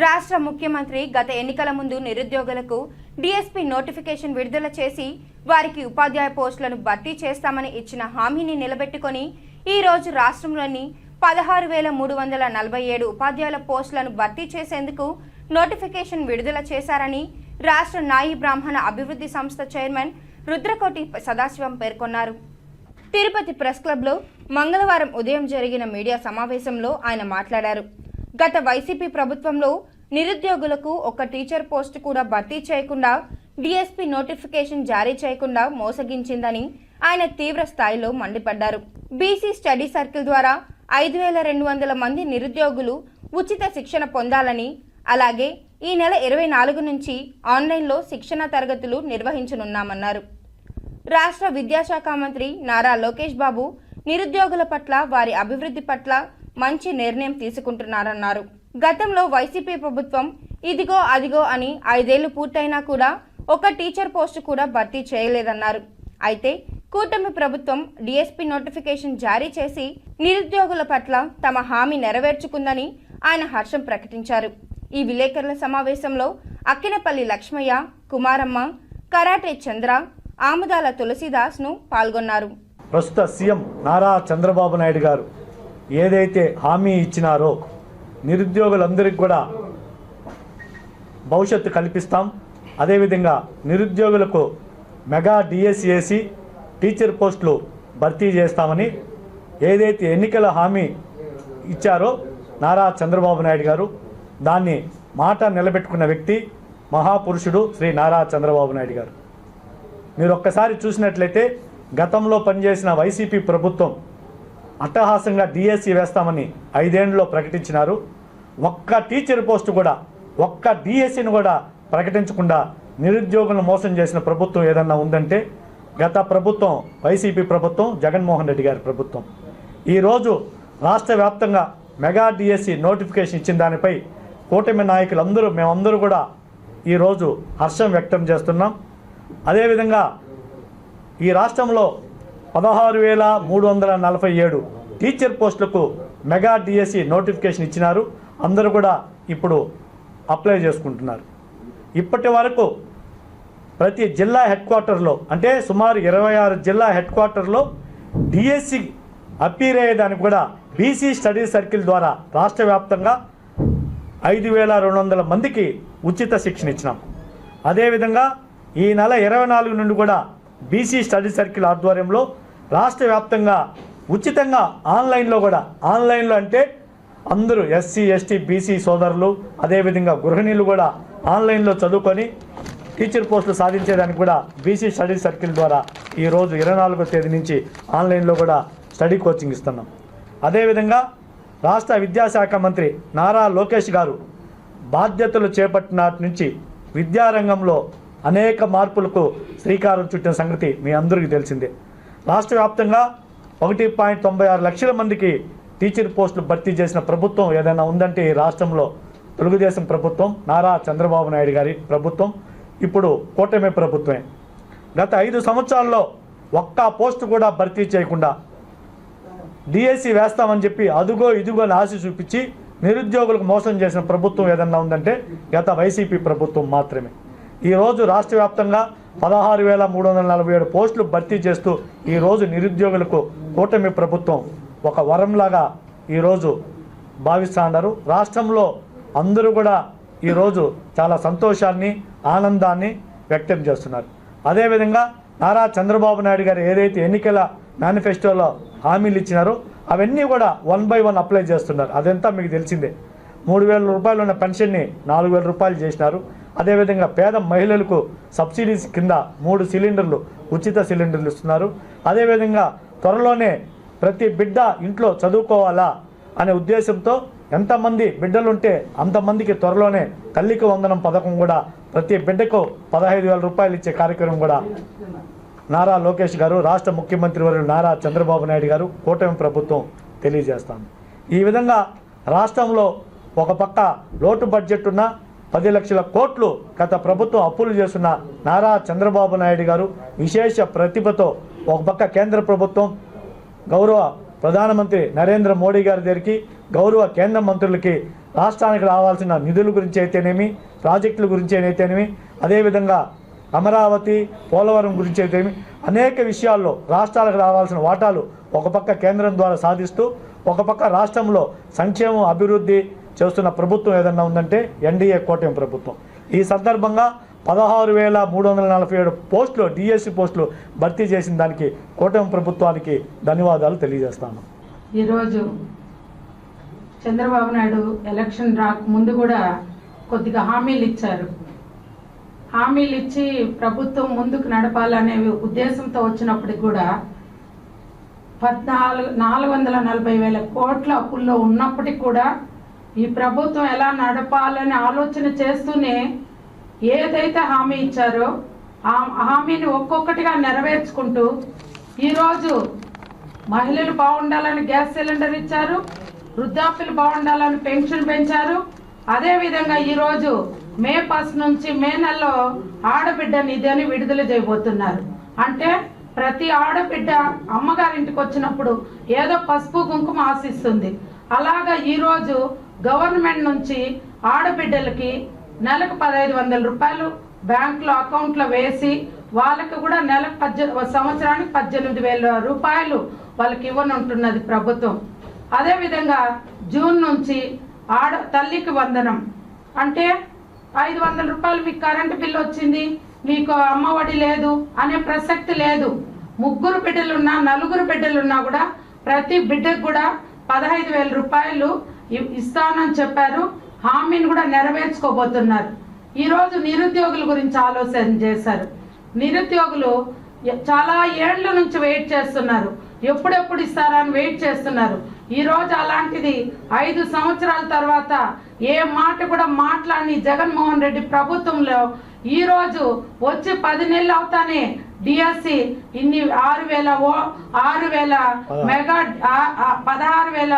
రాష్ట్ర ముఖ్యమంత్రి గత ఎన్నికల ముందు నిరుద్యోగులకు డిఎస్పీ నోటిఫికేషన్ విడుదల చేసి వారికి ఉపాధ్యాయ పోస్టులను భర్తీ చేస్తామని ఇచ్చిన హామీని నిలబెట్టుకొని ఈ రోజు రాష్ట్రంలోని పదహారు వేల మూడు వందల నలభై ఏడు ఉపాధ్యాయుల పోస్టులను భర్తీ చేసేందుకు నోటిఫికేషన్ విడుదల చేశారని రాష్ట్ర నాయి బ్రాహ్మణ అభివృద్ధి సంస్థ చైర్మన్ రుద్రకోటి సదాశివం పేర్కొన్నారు. తిరుపతి ప్రెస్ క్లబ్లో మంగళవారం ఉదయం జరిగిన మీడియా సమావేశంలో ఆయన మాట్లాడారు. గత వైసీపీ ప్రభుత్వంలో నిరుద్యోగులకు ఒక టీచర్ పోస్టు కూడా భర్తీ చేయకుండా డిఎస్పీ నోటిఫికేషన్ జారీ చేయకుండా మోసగించిందని ఆయన తీవ్ర స్థాయిలో మండిపడ్డారు. బీసీ స్టడీ సర్కిల్ ద్వారా ఐదు వేల రెండు వందల మంది నిరుద్యోగులు ఉచిత శిక్షణ పొందాలని అలాగే ఈ నెల ఇరవై నాలుగు నుంచి ఆన్లైన్లో శిక్షణ తరగతులు నిర్వహించనున్నామన్నారు. రాష్ట్ర విద్యాశాఖ మంత్రి నారా లోకేష్ బాబు నిరుద్యోగుల పట్ల వారి అభివృద్ధి పట్ల మంచి నిర్ణయం తీసుకుంటున్నారన్నారు. గతంలో వైసీపీ ప్రభుత్వం ఇదిగో అదిగో అని ఐదేళ్ళు పూర్తయినా కూడా ఒక టీచర్ పోస్టు కూడా భర్తీ చేయలేదన్నారు. అయితే కూటమి ప్రభుత్వం డిఎస్పీ నోటిఫికేషన్ జారీ చేసి నిరుద్యోగుల పట్ల తమ హామీ నెరవేర్చుకుందని ఆయన హర్షం ప్రకటించారు. ఈ విలేకరుల సమావేశంలో అక్కినపల్లి లక్ష్మయ్య కుమారమ్మ కరాటే చంద్ర ఆముదాల తులసిదాస్ను పాల్గొన్నారు. ప్రస్తుత సీఎం నారా చంద్రబాబు నాయుడు గారు ఏదైతే హామీ ఇచ్చినారో నిరుద్యోగులందరికీ కూడా భవిష్యత్తు కల్పిస్తాం. అదేవిధంగా నిరుద్యోగులకు మెగా డిఎస్సిఏసి టీచర్ పోస్టులు భర్తీ చేస్తామని ఏదైతే ఎన్నికల హామీ ఇచ్చారో నారా చంద్రబాబు నాయుడు గారు దాన్ని మాట నిలబెట్టుకున్న వ్యక్తి మహాపురుషుడు శ్రీ నారా చంద్రబాబు నాయుడు గారు. మీరు ఒక్కసారి చూసినట్లయితే గతంలో పనిచేసిన వైసీపీ ప్రభుత్వం అట్టహాసంగా డిఎస్సి వేస్తామని ఐదేండ్లో ప్రకటించినారు. ఒక్క టీచర్ పోస్టు కూడా ఒక్క డిఎస్సిని కూడా ప్రకటించకుండా నిరుద్యోగులను మోసం చేసిన ప్రభుత్వం ఏదన్నా ఉందంటే గత ప్రభుత్వం వైసీపీ ప్రభుత్వం జగన్మోహన్ రెడ్డి గారి ప్రభుత్వం. ఈరోజు రాష్ట్ర వ్యాప్తంగా మెగా డిఎస్సి నోటిఫికేషన్ ఇచ్చిన దానిపై కూటమి నాయకులందరూ మేమందరూ కూడా ఈరోజు హర్షం వ్యక్తం చేస్తున్నాం. అదేవిధంగా ఈ రాష్ట్రంలో పదహారు వేల మూడు వందల నలభై ఏడు టీచర్ పోస్టులకు మెగా డిఎస్సి నోటిఫికేషన్ ఇచ్చినారు. అందరూ కూడా ఇప్పుడు అప్లై చేసుకుంటున్నారు. ఇప్పటి వరకు ప్రతి జిల్లా హెడ్ క్వార్టర్లో అంటే సుమారు ఇరవై ఆరు జిల్లా హెడ్ క్వార్టర్లో డిఎస్సి అప్పీర్ అయ్యేదానికి కూడా బీసీ స్టడీ సర్కిల్ ద్వారా రాష్ట్ర వ్యాప్తంగా ఐదు వేల రెండు వందల మందికి ఉచిత శిక్షణ ఇచ్చినాం. అదేవిధంగా ఈ నెల ఇరవై నాలుగు నుండి కూడా బీసీ స్టడీ సర్కిల్ ఆధ్వర్యంలో రాష్ట్ర వ్యాప్తంగా ఉచితంగా ఆన్లైన్లో కూడా ఆన్లైన్లో అంటే అందరూ ఎస్సీ ఎస్టీ బీసీ సోదరులు అదేవిధంగా గృహిణీలు కూడా ఆన్లైన్లో చదువుకొని టీచర్ పోస్టులు సాధించేదానికి కూడా బీసీ స్టడీ సర్కిల్ ద్వారా ఈరోజు ఇరవై నాలుగో తేదీ నుంచి ఆన్లైన్లో కూడా స్టడీ కోచింగ్ ఇస్తున్నాం. అదేవిధంగా రాష్ట్ర విద్యాశాఖ మంత్రి నారా లోకేష్ గారు బాధ్యతలు చేపట్టినాటి నుంచి విద్యారంగంలో అనేక మార్పులకు శ్రీకారం చుట్టిన సంగతి మీ అందరికీ తెలిసిందే. రాష్ట్ర వ్యాప్తంగా ఒకటి పాయింట్ తొంభై ఆరు లక్షల మందికి టీచర్ పోస్టులు భర్తీ చేసిన ప్రభుత్వం ఏదైనా ఉందంటే ఈ రాష్ట్రంలో తెలుగుదేశం ప్రభుత్వం నారా చంద్రబాబు నాయుడు గారి ప్రభుత్వం ఇప్పుడు కూటమి ప్రభుత్వమే. గత ఐదు సంవత్సరాల్లో ఒక్క పోస్టు కూడా భర్తీ చేయకుండా డిఎస్సి వేస్తామని చెప్పి అదుగో ఇదిగో అని ఆశ చూపించి నిరుద్యోగులకు మోసం చేసిన ప్రభుత్వం ఏదన్నా ఉందంటే గత వైసీపీ ప్రభుత్వం మాత్రమే. ఈరోజు రాష్ట్ర వ్యాప్తంగా పదహారు వేల మూడు వందల నలభై ఏడు పోస్టులు భర్తీ చేస్తూ ఈరోజు నిరుద్యోగులకు కూటమి ప్రభుత్వం ఒక వరంలాగా ఈరోజు భావిస్తున్నారు రాష్ట్రంలో అందరూ కూడా ఈరోజు చాలా సంతోషాన్ని ఆనందాన్ని వ్యక్తం చేస్తున్నారు. అదేవిధంగా నారా చంద్రబాబు నాయుడు గారు ఏదైతే ఎన్నికల మేనిఫెస్టోలో హామీలు ఇచ్చినారో అవన్నీ కూడా వన్ బై వన్ అప్లై చేస్తున్నారు. అదంతా మీకు తెలిసిందే. మూడు వేల రూపాయలు ఉన్న పెన్షన్ని నాలుగు వేల రూపాయలు చేసినారు. అదేవిధంగా పేద మహిళలకు సబ్సిడీస్ కింద మూడు సిలిండర్లు ఉచిత సిలిండర్లు ఇస్తున్నారు. అదేవిధంగా త్వరలోనే ప్రతి బిడ్డ ఇంట్లో చదువుకోవాలా అనే ఉద్దేశంతో ఎంతమంది బిడ్డలుంటే అంతమందికి త్వరలోనే తల్లికి వందనం పథకం కూడా ప్రతి బిడ్డకు పదహైదు వేల రూపాయలు ఇచ్చే కార్యక్రమం కూడా నారా లోకేష్ గారు రాష్ట్ర ముఖ్యమంత్రి వారు నారా చంద్రబాబు నాయుడు గారు కూటమి ప్రభుత్వం తెలియజేస్తాను. ఈ విధంగా రాష్ట్రంలో ఒక పక్క లోటు బడ్జెట్ ఉన్న పది లక్షల కోట్లు గత ప్రభుత్వం అప్పులు చేస్తున్న నారా చంద్రబాబు నాయుడు గారు విశేష ప్రతిభతో ఒక పక్క కేంద్ర ప్రభుత్వం గౌరవ ప్రధానమంత్రి నరేంద్ర మోడీ గారి దగ్గరికి గౌరవ కేంద్ర మంత్రులకి రాష్ట్రానికి రావాల్సిన నిధుల గురించి అయితేనేమి ప్రాజెక్టుల గురించి అయితేనేమి అదేవిధంగా అమరావతి పోలవరం గురించి అయితేనేమి అనేక విషయాల్లో రాష్ట్రాలకు రావాల్సిన వాటాలు ఒక పక్క కేంద్రం ద్వారా సాధిస్తూ ఒక పక్క రాష్ట్రంలో సంక్షేమం అభివృద్ధి చేస్తున్న ప్రభుత్వం ఏదన్నా ఉందంటే ఎన్డీఏ కూటమి ప్రభుత్వం. ఈ సందర్భంగా పదహారు వేల మూడు వందల నలభై ఏడు పోస్టులు డిఎస్సి పోస్టులు భర్తీ చేసిన దానికి కూటమి ప్రభుత్వానికి ధన్యవాదాలు తెలియజేస్తాను. ఈరోజు చంద్రబాబు నాయుడు ఎలక్షన్ రాక ముందు కూడా కొద్దిగా హామీలు ఇచ్చారు. హామీలు ఇచ్చి ప్రభుత్వం ముందుకు నడపాలనే ఉద్దేశంతో వచ్చినప్పటికి కూడా పద్నాలుగు నాలుగు వందల నలభై వేల కోట్ల అప్పుల్లో ఉన్నప్పటికి కూడా ఈ ప్రభుత్వం ఎలా నడపాలని ఆలోచన చేస్తూనే ఏదైతే హామీ ఇచ్చారో ఆ హామీని ఒక్కొక్కటిగా నెరవేర్చుకుంటూ ఈరోజు మహిళలు బాగుండాలని గ్యాస్ సిలిండర్ ఇచ్చారు వృద్ధాప్యులు బాగుండాలని పెన్షన్ పెంచారు. అదేవిధంగా ఈరోజు మే ఫస్ట్ నుంచి మే నెలలో ఆడబిడ్డ నిధి అని విడుదల చేయబోతున్నారు. అంటే ప్రతి ఆడబిడ్డ అమ్మగారింటికి వచ్చినప్పుడు ఏదో పసుపు కుంకుమ ఆశిస్తుంది. అలాగా ఈరోజు గవర్నమెంట్ నుంచి ఆడబిడ్డలకి నెలకు పదహైదు వందల రూపాయలు బ్యాంకులో అకౌంట్లో వేసి వాళ్ళకి కూడా నెలకు పద్దె సంవత్సరానికి పద్దెనిమిది వేల రూపాయలు వాళ్ళకి ఇవ్వనుంటున్నది ప్రభుత్వం. అదేవిధంగా జూన్ నుంచి ఆడ తల్లికి వందనం. అంటే ఐదు వందల రూపాయలు మీకు కరెంటు బిల్లు వచ్చింది మీకు అమ్మఒడి లేదు అనే ప్రసక్తి లేదు. ముగ్గురు బిడ్డలున్నా నలుగురు బిడ్డలున్నా కూడా ప్రతి బిడ్డకు కూడా పదహైదు వేల రూపాయలు ఇస్తానని చెప్పారు. హామీని కూడా నెరవేర్చుకోబోతున్నారు. ఈరోజు నిరుద్యోగుల గురించి ఆలోచన చేశారు. నిరుద్యోగులు చాలా ఏళ్ళ నుంచి వెయిట్ చేస్తున్నారు. ఎప్పుడెప్పుడు ఇస్తారా అని వెయిట్ చేస్తున్నారు. ఈ రోజు అలాంటిది ఐదు సంవత్సరాల తర్వాత ఏ మాట కూడా మాట్లాడి జగన్మోహన్ రెడ్డి ప్రభుత్వంలో ఈ రోజు వచ్చి పది నెలలు అవుతానే డిఎస్సి ఇన్ని ఆరు వేల ఓ ఆరు వేల మెగా పదహారు వేల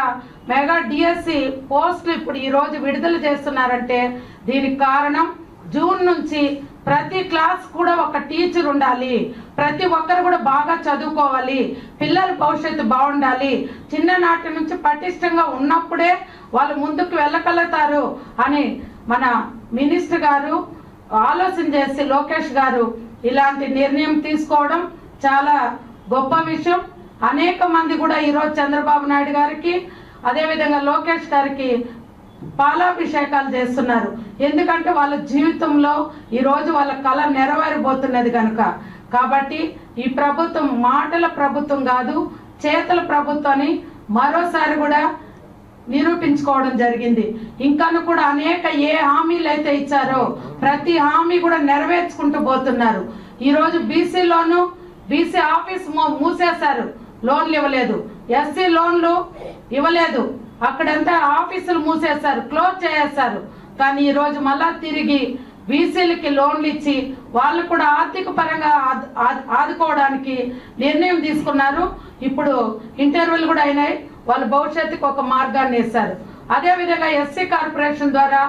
మెగా డిఎస్సి పోస్టులు ఇప్పుడు ఈ రోజు విడుదల చేస్తున్నారంటే దీనికి కారణం జూన్ నుంచి ప్రతి క్లాస్ కూడా ఒక టీచర్ ఉండాలి. ప్రతి ఒక్కరు కూడా బాగా చదువుకోవాలి. పిల్లల భవిష్యత్తు బాగుండాలి. చిన్ననాటి నుంచి పటిష్టంగా ఉన్నప్పుడే వాళ్ళు ముందుకు వెళ్ళగలుగుతారు అని మన మినిస్టర్ గారు ఆలోచన చేసి లోకేష్ గారు ఇలాంటి నిర్ణయం తీసుకోవడం చాలా గొప్ప విషయం. అనేక మంది కూడా ఈరోజు చంద్రబాబు నాయుడు గారికి అదేవిధంగా లోకేష్ గారికి పాలాభిషేకాలు చేస్తున్నారు. ఎందుకంటే వాళ్ళ జీవితంలో ఈరోజు వాళ్ళ కళ నెరవేరబోతున్నది కనుక కాబట్టి ఈ ప్రభుత్వం మాటల ప్రభుత్వం కాదు చేతల ప్రభుత్వాన్ని మరోసారి కూడా నిరూపించుకోవడం జరిగింది. ఇంకాను కూడా అనేక ఏ హామీలు అయితే ఇచ్చారో ప్రతి హామీ కూడా నెరవేర్చుకుంటూ పోతున్నారు. ఈరోజు బీసీ బీసీలోను బీసీ ఆఫీస్ మూసేశారు. లోన్లు ఇవ్వలేదు. ఎస్సీ లోన్లు ఇవ్వలేదు. అక్కడంతా ఆఫీసులు మూసేశారు క్లోజ్ చేసేశారు కానీ ఈరోజు మళ్ళా తిరిగి బీసీలకి లోన్లు ఇచ్చి వాళ్ళు కూడా ఆర్థిక పరంగా ఆదుకోవడానికి నిర్ణయం తీసుకున్నారు. ఇప్పుడు ఇంటర్వ్యూలు కూడా అయినాయి. వాళ్ళ భవిష్యత్తుకు ఒక మార్గాన్ని వేశారు అదేవిధంగా ఎస్సీ కార్పొరేషన్ ద్వారా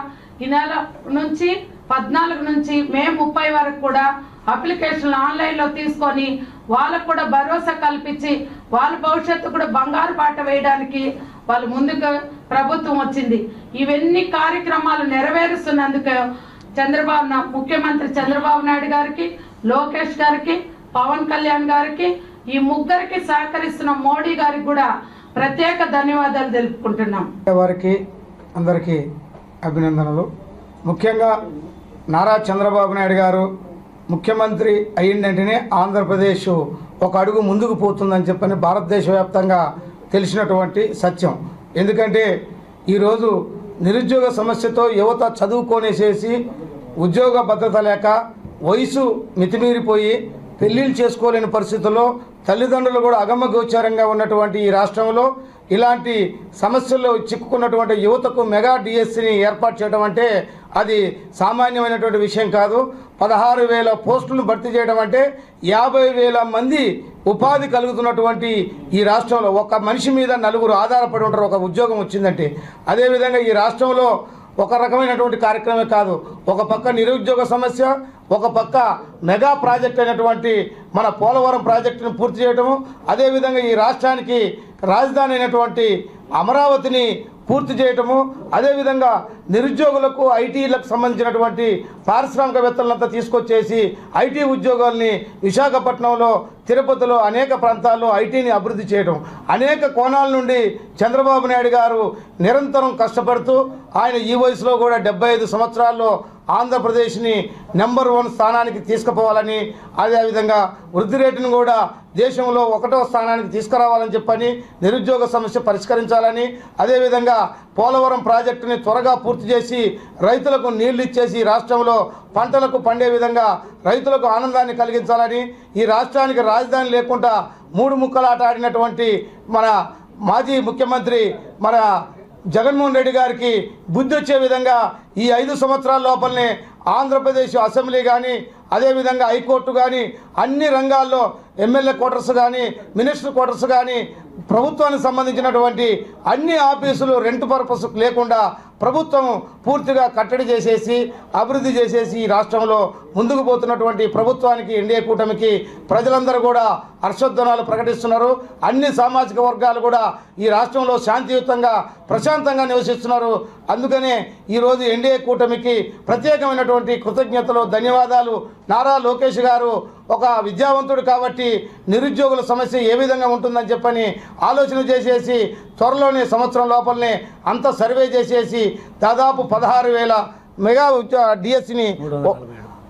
ఈ నెల నుంచి పద్నాలుగు నుంచి మే ముప్పై వరకు కూడా అప్లికేషన్లు ఆన్లైన్లో తీసుకొని వాళ్ళకు కూడా భరోసా కల్పించి వాళ్ళ భవిష్యత్తు కూడా బంగారు బాట వేయడానికి వాళ్ళు ముందుకు ప్రభుత్వం వచ్చింది. ఇవన్నీ కార్యక్రమాలు నెరవేరుస్తున్నందుకు చంద్రబాబు ముఖ్యమంత్రి చంద్రబాబు నాయుడు గారికి లోకేష్ గారికి పవన్ కళ్యాణ్ గారికి ఈ ముగ్గురికి సహకరిస్తున్న మోడీ గారికి కూడా ప్రత్యేక ధన్యవాదాలు తెలుపుకుంటున్నాం. వారికి అందరికీ అభినందనలు. ముఖ్యంగా నారా చంద్రబాబు నాయుడు గారు ముఖ్యమంత్రి అయ్యిందంటేనే ఆంధ్రప్రదేశ్ ఒక అడుగు ముందుకు పోతుందని చెప్పని భారతదేశ వ్యాప్తంగా తెలిసినటువంటి సత్యం. ఎందుకంటే ఈరోజు నిరుద్యోగ సమస్యతో యువత చదువుకొనేసేసి ఉద్యోగ భద్రత లేక వయసు మితిమీరిపోయి పెళ్ళిళ్ళు చేసుకోలేని పరిస్థితుల్లో తల్లిదండ్రులు కూడా అగమగోచారంగా ఉన్నటువంటి ఈ రాష్ట్రంలో ఇలాంటి సమస్యల్లో చిక్కుకున్నటువంటి యువతకు మెగా డిఎస్సిని ఏర్పాటు చేయడం అంటే అది సామాన్యమైనటువంటి విషయం కాదు. పదహారు వేల పోస్టులను భర్తీ చేయడం అంటే యాభై వేల మంది ఉపాధి కలుగుతున్నటువంటి ఈ రాష్ట్రంలో ఒక మనిషి మీద నలుగురు ఆధారపడి ఉంటారు ఒక ఉద్యోగం వచ్చిందంటే. అదేవిధంగా ఈ రాష్ట్రంలో ఒక రకమైనటువంటి కార్యక్రమే కాదు. ఒక పక్క నిరుద్యోగ సమస్య ఒక పక్క మెగా ప్రాజెక్ట్ అయినటువంటి మన పోలవరం ప్రాజెక్టును పూర్తి చేయటము అదేవిధంగా ఈ రాష్ట్రానికి రాజధాని అయినటువంటి అమరావతిని పూర్తి చేయటము అదేవిధంగా నిరుద్యోగులకు ఐటీలకు సంబంధించినటువంటి పారిశ్రామికవేత్తలంతా తీసుకొచ్చేసి ఐటీ ఉద్యోగాల్ని విశాఖపట్నంలో తిరుపతిలో అనేక ప్రాంతాల్లో ఐటీని అభివృద్ధి చేయడం అనేక కోణాల నుండి చంద్రబాబు నాయుడు గారు నిరంతరం కష్టపడుతూ ఆయన ఈ వయసులో కూడా డెబ్బై ఐదు సంవత్సరాల్లో ఆంధ్రప్రదేశ్ని నెంబర్ వన్ స్థానానికి తీసుకుపోవాలని అదేవిధంగా వృద్ధి రేటును కూడా దేశంలో ఒకటో స్థానానికి తీసుకురావాలని చెప్పని నిరుద్యోగ సమస్య పరిష్కరించాలని అదేవిధంగా పోలవరం ప్రాజెక్టుని త్వరగా పూర్తి చేసి రైతులకు నీళ్ళు ఇచ్చేసి రాష్ట్రంలో పంటలకు పండే విధంగా రైతులకు ఆనందాన్ని కలిగించాలని ఈ రాష్ట్రానికి రాజధాని లేకుండా మూడు ముక్కలాట ఆడినటువంటి మన మాజీ ముఖ్యమంత్రి మన జగన్మోహన్ రెడ్డి గారికి బుద్ధి వచ్చే విధంగా ఈ ఐదు సంవత్సరాల లోపలనే ఆంధ్రప్రదేశ్ అసెంబ్లీ కానీ అదేవిధంగా హైకోర్టు కానీ అన్ని రంగాల్లో ఎమ్మెల్యే క్వార్టర్స్ కానీ మినిస్టర్ క్వార్టర్స్ కానీ ప్రభుత్వానికి సంబంధించినటువంటి అన్ని ఆఫీసులు రెంట్ పర్పస్ లేకుండా ప్రభుత్వం పూర్తిగా కట్టడి చేసేసి అభివృద్ధి చేసేసి ఈ రాష్ట్రంలో ముందుకు పోతున్నటువంటి ప్రభుత్వానికి ఎన్డీఏ కూటమికి ప్రజలందరూ కూడా హర్షోద్వనాలు ప్రకటిస్తున్నారు. అన్ని సామాజిక వర్గాలు కూడా ఈ రాష్ట్రంలో శాంతియుతంగా ప్రశాంతంగా నివసిస్తున్నారు. అందుకనే ఈరోజు ఎన్డీఏ కూటమికి ప్రత్యేకమైనటువంటి కృతజ్ఞతలు ధన్యవాదాలు. నారా లోకేష్ గారు ఒక విద్యావంతుడు కాబట్టి నిరుద్యోగుల సమస్య ఏ విధంగా ఉంటుందని చెప్పని ఆలోచన చేసేసి త్వరలోనే సంవత్సరం లోపలనే అంత సర్వే చేసేసి దాదాపు పదహారు వేల మెగా డిఎస్సిని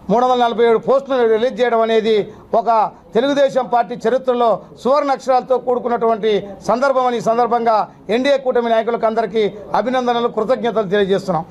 మూడు వందల నలభై ఏడు పోస్టులను రిలీజ్ చేయడం అనేది ఒక తెలుగుదేశం పార్టీ చరిత్రలో సువర్ణ అక్షరాలతో కూడుకున్నటువంటి సందర్భం అని సందర్భంగా ఎన్డీఏ కూటమి నాయకులకు అందరికీ అభినందనలు కృతజ్ఞతలు తెలియజేస్తున్నాం.